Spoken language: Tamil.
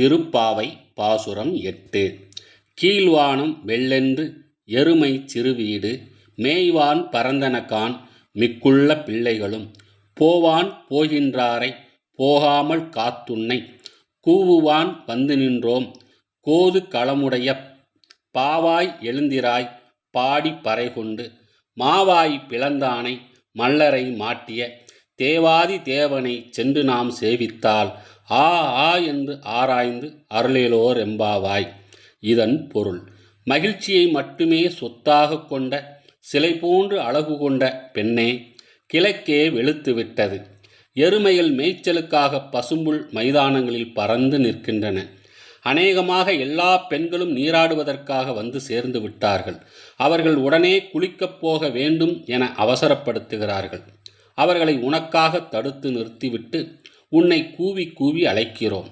திருப்பாவை பாசுரம் எட்டு. கீழ்வானம் வெள்ளென்று எருமை சிறுவீடு மேய்வான் பரந்தனக்கான் மிக்குள்ள பிள்ளைகளும் போவான் போகின்றாரை போகாமல் காத்துன்னை கூவுவான் வந்து நின்றோம் கோது களமுடைய பாவாய் எழுந்திராய் பாடி பறைகொண்டு மாவாய் பிளந்தானை மல்லரை மாட்டிய தேவாதி தேவனை சென்று நாம் சேவித்தால் ஆ ஆ என்று ஆராய்ந்து அருளேலோர் எம்பாவாய் இதன் பொருள் மகிழ்ச்சியை மட்டுமே சொத்தாக கொண்ட சிலை போன்று அழகு கொண்ட பெண்ணே கிழக்கே வெளுத்து விட்டது. எருமைகள் மேய்ச்சலுக்காக பசும்புல் மைதானங்களில் பறந்து நிற்கின்றன. அநேகமாக எல்லா பெண்களும் நீராடுவதற்காக வந்து சேர்ந்து விட்டார்கள். அவர்கள் உடனே குளிக்கப் போக வேண்டும் என அவசரப்படுத்துகிறார்கள். அவர்களை உனக்காக தடுத்து நிறுத்திவிட்டு உன்னை கூவி கூவி அழைக்கிறோம்.